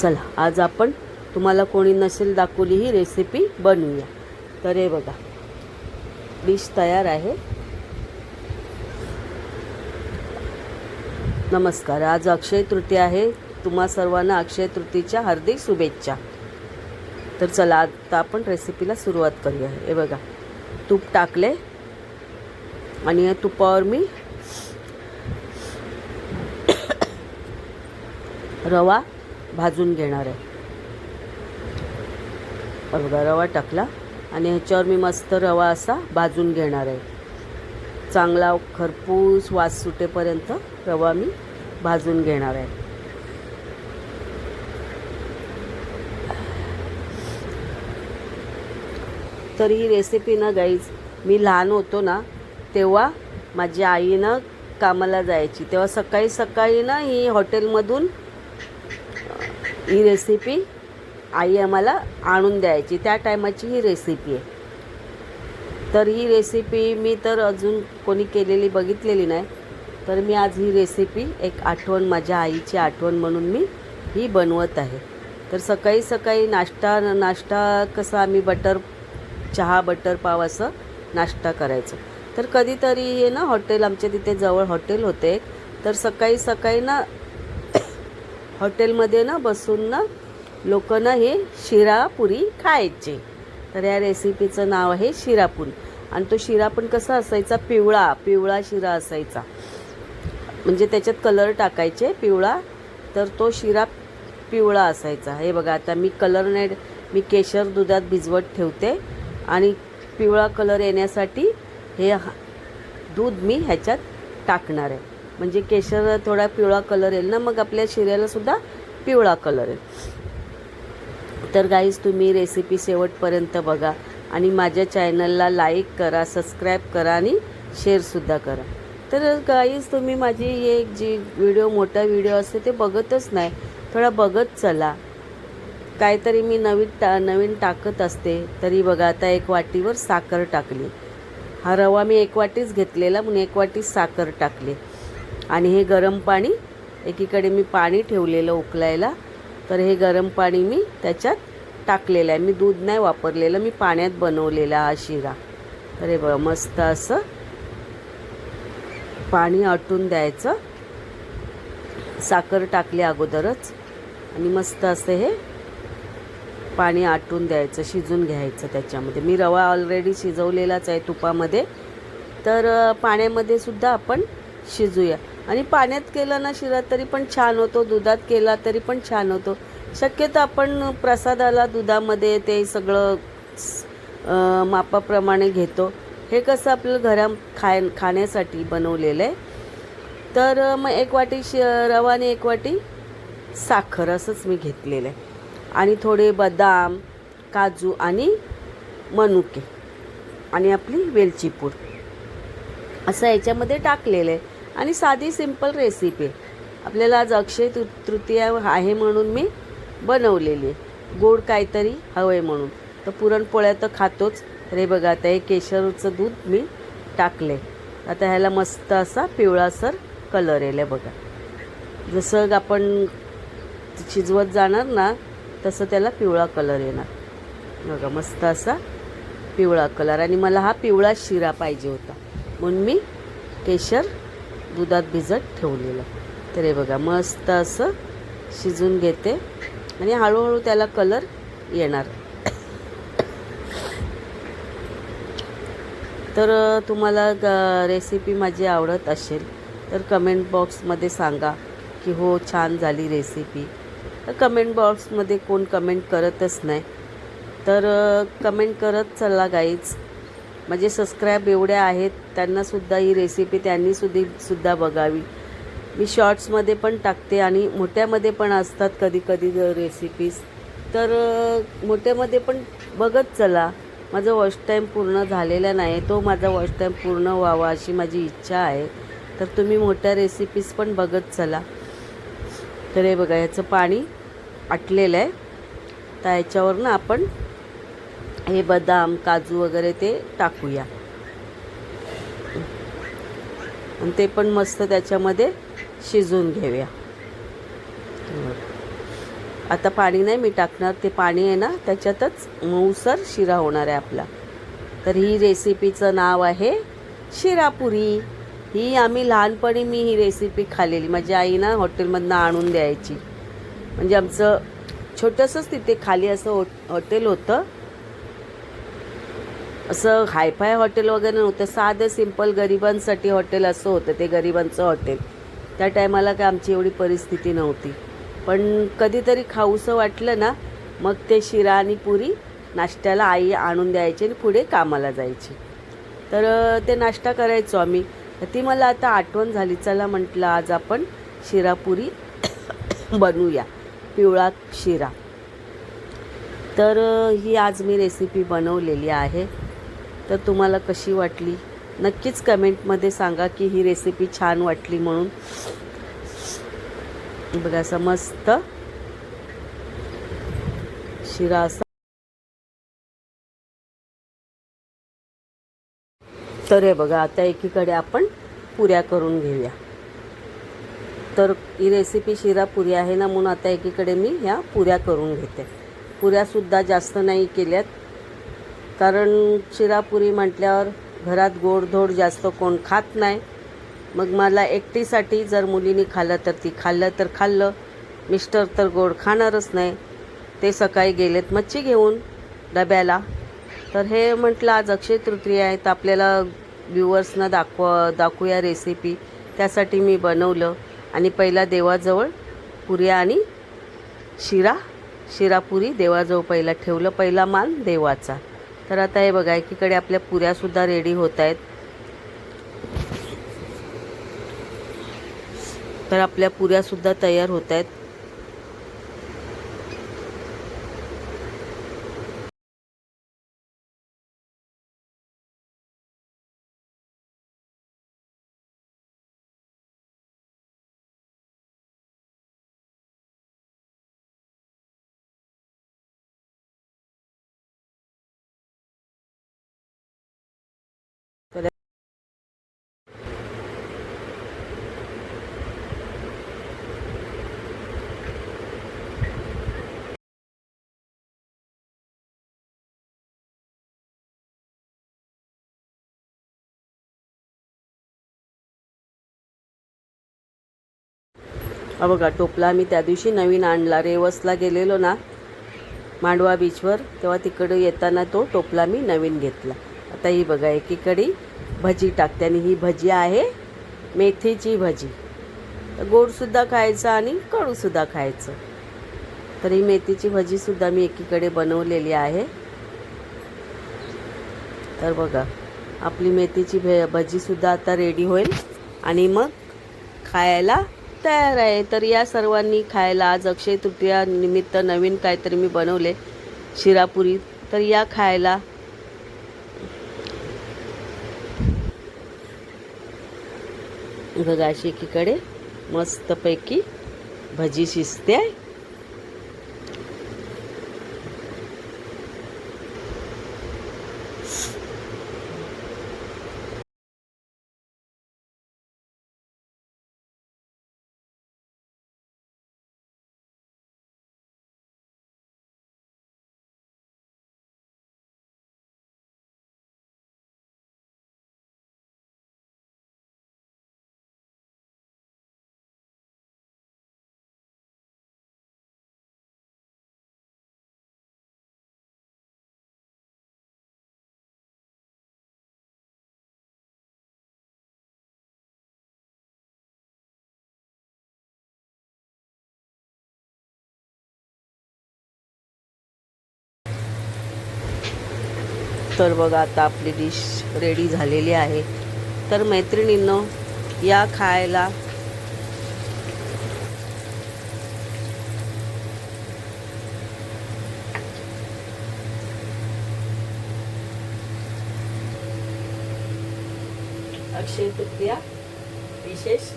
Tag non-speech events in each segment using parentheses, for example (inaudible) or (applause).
चला आज आपण तुम्हाला कोणी नसेल दाखवली ही रेसिपी बनवूया. तर हे बघा डिश तयार आहे. नमस्कार आज अक्षय तृतीया आहे. तुम्हा सर्वांना अक्षय तृतीच्या हार्दिक शुभेच्छा. तर चला आता आपण रेसिपीला सुरुवात करूया. हे बघा तूप टाकले. आणि या तुपावर मी (coughs) रवा भाजून घेणार आहे. बघा रवा टाकला. आणि ह्याच्यावर मी मस्त रवा असा भाजून घेणार आहे. चांगला खरपूस वास सुटेपर्यंत रवा मी भाजून घेणार आहे. तर ही रेसिपी ना गाईज मी लहान होतो ना तेव्हा माझी आईनं कामाला जायची. तेव्हा सकाळी सकाळी ना ही हॉटेलमधून ही रेसिपी आई आम्हाला आणून द्यायची. त्या टायमाची ही रेसिपी आहे. तर ही रेसिपी मी तर अजून कोणी केलेली बघितलेली नाही. तर मी आज ही रेसिपी एक आठवण माझ्या आईची आठवण म्हणून मी ही बनवत आहे. तर सकाळी सकाळी नाश्ता नाश्ता कसा आम्ही बटर चहा बटर पाव असं नाश्ता करायचो. तर कधीतरी हे ना हॉटेल आमच्या तिथे जवळ हॉटेल होते तर सकाळी सकाळी ना हॉटेलमध्ये ना बसून ना लोक ना हे शिरापुरी खायचे. तर या रेसिपीचं नाव आहे शिरापुरी आणि तो शिरा पण कसा असायचा? पिवळा पिवळा शिरा असायचा. म्हणजे त्याच्यात कलर टाकायचे पिवळा तर तो शिरा पिवळा असायचा. हे बघा आता मी कलर नाही मी केशर दुधात भिजवत ठेवते आणि पिवळा कलर येण्यासाठी हे हा- दूध मी ह्याच्यात टाकणार आहे. म्हणजे केशर थोडा पिवळा कलर येईल ना मग आपल्या शिऱ्याला सुद्धा पिवळा कलर येईल. तर गाईज तुम्ही रेसिपी शेवटपर्यंत बघा आणि माझ्या चॅनलला लाईक करा सबस्क्राईब करा आणि शेअरसुद्धा करा. तर गाईज तुम्ही माझी एक जी व्हिडिओ मोठा व्हिडिओ असते ते बघतच नाही. थोडा बघत चला. काहीतरी मी नवीन टा नवीन टाकत असते तरी बघा आता एक वाटीवर साखर टाकली. हा रवा मी एक वाटीच घेतलेला म्हणून एक वाटी साखर टाकली. आणि हे गरम पाणी एकीकडे मी पाणी ठेवलेलं उकलायला तर हे गरम पाणी मी त्याच्यात टाकलेलं आहे. मी दूध नाही वापरलेलं मी पाण्यात बनवलेला हा शिरा. तर हे बघा मस्त असं पाणी आटून द्यायचं. साखर टाकली अगोदरच आणि मस्त असं हे पाणी आटून द्यायचं शिजून घ्यायचं त्याच्यामध्ये. मी रवा ऑलरेडी शिजवलेलाच आहे तुपामध्ये. तर पाण्यामध्ये सुद्धा आपण शिजूया. आणि पाण्यात केला ना शिरा तरी पण छान होतो दुधात केला तरी पण छान होतो. शक्यतो आपण प्रसादाला दुधामध्ये ते सगळं मापाप्रमाणे घेतो. हे कसं आपलं घरा खाय खाण्यासाठी बनवलेलं आहे. तर मग एक वाटी श रवा आणि एक वाटी साखर असंच मी घेतलेलं आहे. आणि थोडे बदाम काजू आणि मनुके आणि आपली वेलचीपूर असं याच्यामध्ये टाकलेलं आहे. आणि साधी सिंपल रेसिपी आहे आपल्याला आज अक्षय तृ तृतीया आहे म्हणून मी बनवलेली आहे. गोड काहीतरी हवं आहे म्हणून. तर पुरणपोळ्या तर खातोच. रे बघा आता हे केशरचं दूध मी टाकले आता ह्याला मस्त असा पिवळासर कलर येईल बघा. जसं आपण शिजवत जाणार ना तसं त्याला पिवळा कलर येणार. बघा मस्त असा पिवळा कलर आणि मला हा पिवळा शिरा पाहिजे होता. म्हणून मी केशर दुधात भिजत ठेवलेलं. तर हे बघा मस्त असं शिजून घेते. आणि हळूहळू त्याला कलर येणार. तर तुम्हाला ग- रेसिपी माझी आवडत असेल तर कमेंट बॉक्समध्ये सांगा की हो छान झाली रेसिपी तर कमेंट बॉक्समध्ये कोण कमेंट करतच नाही. तर कमेंट करत चला गाईज म्हणजे सबस्क्राईब एवढ्या आहेत त्यांनासुद्धा ही रेसिपी त्यांनी सुद्धा सुद्धा बघावी. मी शॉर्ट्समध्ये पण टाकते आणि मोठ्यामध्ये पण असतात कधी कधी रेसिपीज तर मोठ्यामध्ये पण बघत चला. माझा वॉश टाईम पूर्ण झालेला नाही तो माझा वॉच टाईम पूर्ण व्हावा अशी माझी इच्छा आहे. तर तुम्ही मोठ्या रेसिपीज पण बघत चला. तर हे बघा ह्याचं पाणी आटलेलं आहे. तर ह्याच्यावरनं आपण हे बदाम काजू वगैरे ते टाकूया. आणि ते पण मस्त त्याच्यामध्ये शिजवून घेऊया. आता पाणी नाही मी टाकणार ते पाणी आहे ना त्याच्यातच मऊसर शिरा होणार आहे आपला. तर ही रेसिपीचं नाव आहे शिरापुरी. ही आम्ही लहानपणी मी ही रेसिपी खाल्लेली. माझी आई ना हॉटेलमधनं आणून द्यायची. म्हणजे आमचं छोटंसंच तिथे खाली असं हॉ हॉटेल होतं. असं हायफाय हॉटेल वगैरे नव्हतं. साधं सिंपल गरिबांसाठी हॉटेल असं होतं. ते गरिबांचं हॉटेल त्या टायमाला काय आमची एवढी परिस्थिती नव्हती. पण कधीतरी खाऊसं वाटलं ना मग ते शिरा आणि पुरी नाश्त्याला आई आणून द्यायची आणि पुढे कामाला जायची. तर ते नाश्ता करायचो आम्ही. ती मला आता आठवण झाली. चला म्हटलं आज आपण शिरापुरी (coughs) बनवूया पिवळा शिरा. तर ही आज मी रेसिपी बनवलेली आहे. तर तुम्हाला कशी वाटली? नक्कीच कमेंटमध्ये सांगा की ही रेसिपी छान वाटली म्हणून. बघा असं मस्त शिरा असा. तर हे बघा आता एकीकडे आपण पुऱ्या करून घेऊया. तर ही रेसिपी शिरा पुरी आहे ना म्हणून आता एकीकडे मी ह्या पुऱ्या करून घेते. पुऱ्यासुद्धा जास्त नाही केल्यात. कारण शिरापुरी म्हटल्यावर घरात गोडधोड जास्त कोण खात नाही. मग मला एकटीसाठी जर मुलीने खाल्लं तर ती खाल्लं तर खाल्लं. मिस्टर तर गोड खाणारच नाही. ते सकाळी गेलेत मच्छी घेऊन डब्याला. तर हे म्हटलं आज अक्षय तृतीय आहे तर आपल्याला व्ह्युअर्सना दाखव दाखवूया रेसिपी त्यासाठी मी बनवलं. आणि पहिला देवाजवळ पुऱ्या आणि शिरा शिरापुरी देवाजवळ पहिला ठेवलं. पहिला मान देवाचा. तर आता हे बघा एकीकडे आपल्या पुऱ्यासुद्धा रेडी होत आहेत. तर आपल्या पुऱ्यासुद्धा तयार होत आहेत हा बघा टोपला मी त्या दिवशी नवीन आणला रेवसला गेलेलो ना मांडवा बीचवर तेव्हा तिकडे येताना तो टोपला मी नवीन घेतला. आता ही बघा एकीकडे भजी टाकते आणि ही भजी आहे मेथीची भजी. गोडसुद्धा खायचं आणि कडूसुद्धा खायचं. तर ही मेथीची भजीसुद्धा मी एकीकडे बनवलेली आहे. तर बघा आपली मेथीची भे भजीसुद्धा आता रेडी होईल आणि मग खायला तयार आहे. तर या सर्वांनी खायला आज अक्षय तृतीया निमित्त नवीन काहीतरी मी बनवले शिरापुरी. तर या खायला बघा एकीकडे मस्तपैकी भजी शिजते. तर बघा आता आपली डिश रेडी झालेली आहे. तर मैत्रिणींनो या खायला अक्षय तृतीया विशेष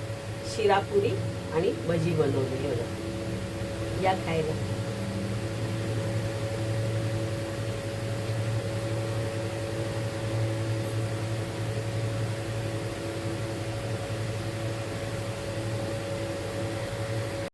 शिरापुरी आणि भजी बनवलेली होती या खायला.